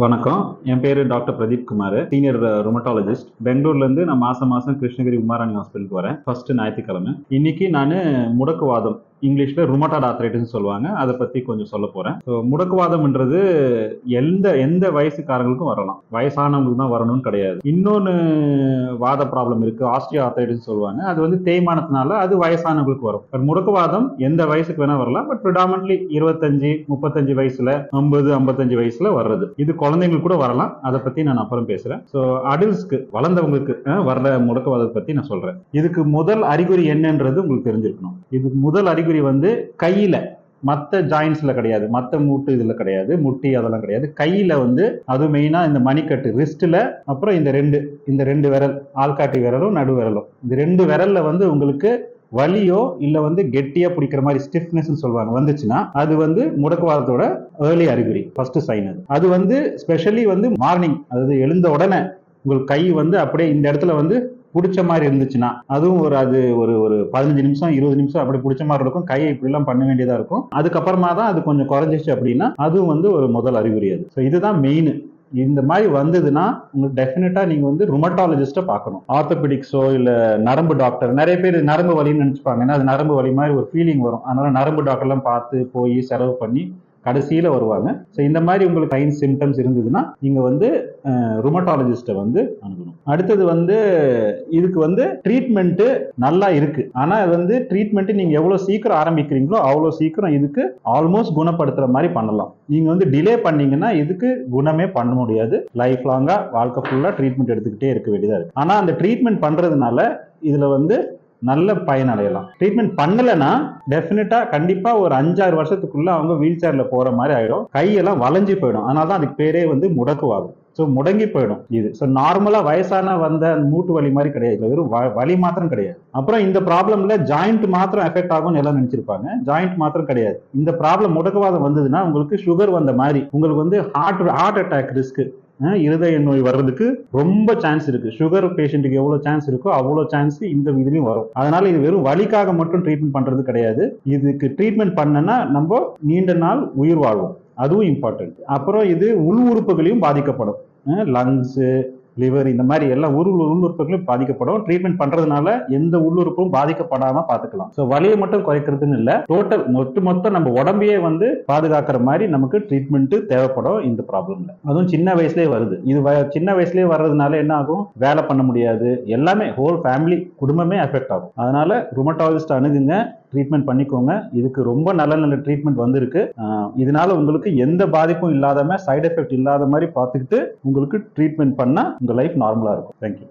வணக்கம். என் பேர் doctor Pradeep Kumar. Senior rheumatologist பெங்களூர்லேருந்து நான் மாதம் மாதம் கிருஷ்ணகிரி உமாராணி ஹாஸ்பிட்டலுக்கு வரேன். ஃபர்ஸ்ட் ஞாயிற்றுக்கிழமை. இன்னைக்கு நான் முடக்குவாதம். இங்கிலீஷில் ருமட்டாட் ஆர்த்ரைட்டிஸ் சொல்லுவாங்க. அதை பற்றி கொஞ்சம் சொல்ல போகிறேன் ஸோ முடக்குவாதம்ன்றது எந்த எந்த வயசுக்காரங்களுக்கும் வரலாம். வயசானவங்களுக்கு தான் வரணும்னு கிடையாது. இன்னொன்று வாத ப்ராப்ளம் இருக்குது ஆஸ்ட்ரியோ ஆர்த்ரைட்டிஸ் சொல்லுவாங்க. அது வந்து தேய்மானத்தினால அது வயசானவங்களுக்கு வரும். பட் முடக்குவாதம் எந்த வயசுக்கு வேணால் வரலாம். பட் ப்ரிடாமன்ட்லி இருபத்தஞ்சு முப்பத்தஞ்சு வயசில் ஐம்பது ஐம்பத்தஞ்சு வயசில் வர்றது. இது குழந்தைங்களுக்கு கூட வரலாம். அதை பற்றி நான் அப்புறம் பேசுகிறேன் ஸோ அடல்ட்ஸ்க்கு வளர்ந்தவங்களுக்கு வர்ற முடக்குவாதத்தை பற்றி நான் சொல்கிறேன் இதுக்கு முதல் அறிகுறி என்னன்றது உங்களுக்கு தெரிஞ்சிருக்கணும். இதுக்கு முதல் அறிகுறி வந்து கையில மற்ற ஜாயின்ஸ்ல கிடையாது மற்ற மூட்டு இதுல கிடையாது முட்டி அதெல்லாம் கிடையாது. கையில வந்து அது மெயினா இந்த மணிக்கட்டு ரிஸ்ட்ல அப்புறம் இந்த ரெண்டு இந்த ரெண்டு விரல் ஆள்காட்டி விரலும் நடு விரலும். இந்த ரெண்டு விரல்ல வந்து உங்களுக்கு வலியோ இல்ல வந்து கெட்டியா பிடிக்கிற மாதிரி ஸ்டிஃப்னஸ் சொல்லுவாங்க வந்துச்சுன்னா அது வந்து முடக்குவாதத்தோட ஏர்லி அறிகுறி ஃபர்ஸ்ட் சைன் அது. அது வந்து ஸ்பெஷலி வந்து மார்னிங் அதாவது எழுந்த உடனே உங்கள் கை வந்து அப்படியே இந்த இடத்துல வந்து பிடிச்ச மாதிரி இருந்துச்சுன்னா அதுவும் ஒரு அது ஒரு ஒரு பதினஞ்சு நிமிஷம் இருபது நிமிஷம் அப்படி பிடிச்ச மாதிரி இருக்கும். கையை இப்படிலாம் பண்ண வேண்டியதா இருக்கும். அதுக்கப்புறமா தான் அது கொஞ்சம் குறைஞ்சிச்சு அப்படின்னா அதுவும் வந்து ஒரு முதல் அறிகுறி அது. ஸோ இதுதான் மெயின் இந்த மாதிரி வந்ததுன்னா உங்களுக்கு டெஃபினட்டா நீங்க வந்து ருமட்டாலஜிஸ்ட பார்க்கணும். ஆர்த்தோபெடிக்ஸோ இல்ல நரம்பு டாக்டர் நிறைய பேர் நரம்பு வலின்னு நினைச்சுப்பாங்க. ஏன்னா அது நரம்பு வலி மாதிரி ஒரு ஃபீலிங் வரும். அதனால நரம்பு டாக்டர்லாம் பார்த்து போய் செலவு பண்ணி கடைசியில வருவாங்க. ஸோ இந்த மாதிரி உங்களுக்கு சைன் சிம்டம்ஸ் இருந்ததுன்னா நீங்க வந்து ருமட்டாலஜிஸ்ட்டை வந்து அணுகணும். அடுத்தது வந்து இதுக்கு வந்து ட்ரீட்மெண்ட்டு நல்லா இருக்கு. ஆனால் இது வந்து ட்ரீட்மெண்ட் நீங்க எவ்வளோ சீக்கிரம் ஆரம்பிக்கிறீங்களோ அவ்வளோ சீக்கிரம் இதுக்கு ஆல்மோஸ்ட் குணப்படுத்துற மாதிரி பண்ணலாம். நீங்க வந்து டிலே பண்ணீங்கன்னா இதுக்கு குணமே பண்ண முடியாது. லைஃப் லாங்காக வாழ்க்கை ஃபுல்லாக ட்ரீட்மெண்ட் எடுத்துக்கிட்டே இருக்க வேண்டியதாக இருக்கு. ஆனால் அந்த ட்ரீட்மெண்ட் பண்றதுனால இதுல வந்து நல்ல பயன் அடையலாம். ட்ரீட்மெண்ட் பண்ணலைன்னா டெஃபினட்டா கண்டிப்பா ஒரு அஞ்சாறு வருஷத்துக்குள்ள அவங்க வீல் சேர்ல போற மாதிரி ஆயிடும் கையெல்லாம் வளைஞ்சு போயிடும். அதனால தான் அதுக்கு பேரே வந்து முடக்குவாகும் ஸோ முடங்கி போயிடும் இது. ஸோ நார்மலாக வயசான வந்த அந்த மூட்டு வலி மாதிரி கிடையாது. வெறும் வ- வலி மாத்திரம் கிடையாது. அப்புறம் இந்த ப்ராப்ளம்ல ஜாயிண்ட் மாத்திரம் எஃபெக்ட் ஆகும்னு எல்லாம் நினைச்சிருப்பாங்க. ஜாயிண்ட் மாத்திரம் கிடையாது. இந்த ப்ராப்ளம் முடக்கவாதம் வந்ததுன்னா உங்களுக்கு சுகர் வந்த மாதிரி. உங்களுக்கு வந்து ஹார்ட் ஹார்ட் அட்டாக் ரிஸ்க் இருதய நோய் வர்றதுக்கு ரொம்ப சான்ஸ் இருக்கு. சுகர் பேஷண்ட்டுக்கு எவ்வளவு சான்ஸ் இருக்கோ அவ்வளோ சான்ஸ் இந்த இதுலயும் வரும். அதனால இது வெறும் வலிக்காக மட்டும் ட்ரீட்மெண்ட் பண்றது கிடையாது. இதுக்கு ட்ரீட்மெண்ட் பண்ணனா நம்ம நீண்ட நாள் உயிர் வாழ்வோம். அதுவும் இம்பார்ட்டன்ட் அப்புறம் இது உள் உறுப்புகளையும் பாதிக்கப்படும். லங்ஸு லிவர் இந்த மாதிரி எல்லா உரு உள் உறுப்புகளும் பாதிக்கப்படும். ட்ரீட்மெண்ட் பண்றதுனால எந்த உள்ளுறுப்பும் பாதிக்கப்படாம பாத்துக்கலாம். ஸோ வலியை மட்டும் குறைக்கிறதுன்னு இல்ல. டோட்டல் மொத்த மொத்தம் நம்ம உடம்பையே வந்து பாதுகாக்கிற மாதிரி நமக்கு ட்ரீட்மெண்ட் தேவைப்படும் இந்த ப்ராப்ளம்ல அதுவும் சின்ன வயசுலேயே வருது. இது சின்ன வயசுலேயே வர்றதுனால என்ன ஆகும்? வேலை பண்ண முடியாது. எல்லாமே ஹோல் ஃபேமிலி குடும்பமே அஃபெக்ட் ஆகும். அதனால ருமட்டாலஜிஸ்ட் அணுகுங்க. ட்ரீட்மெண்ட் பண்ணிக்கோங்க. இதுக்கு ரொம்ப நல்ல நல்ல ட்ரீட்மெண்ட் வந்திருக்கு. இதனால உங்களுக்கு எந்த பாதிப்பும் இல்லாதம சைடு எஃபெக்ட் இல்லாத மாதிரி பார்த்துக்கிட்டு உங்களுக்கு ட்ரீட்மெண்ட் பண்ணால் உங்கள் லைஃப் நார்மலாக இருக்கும். தேங்க்யூ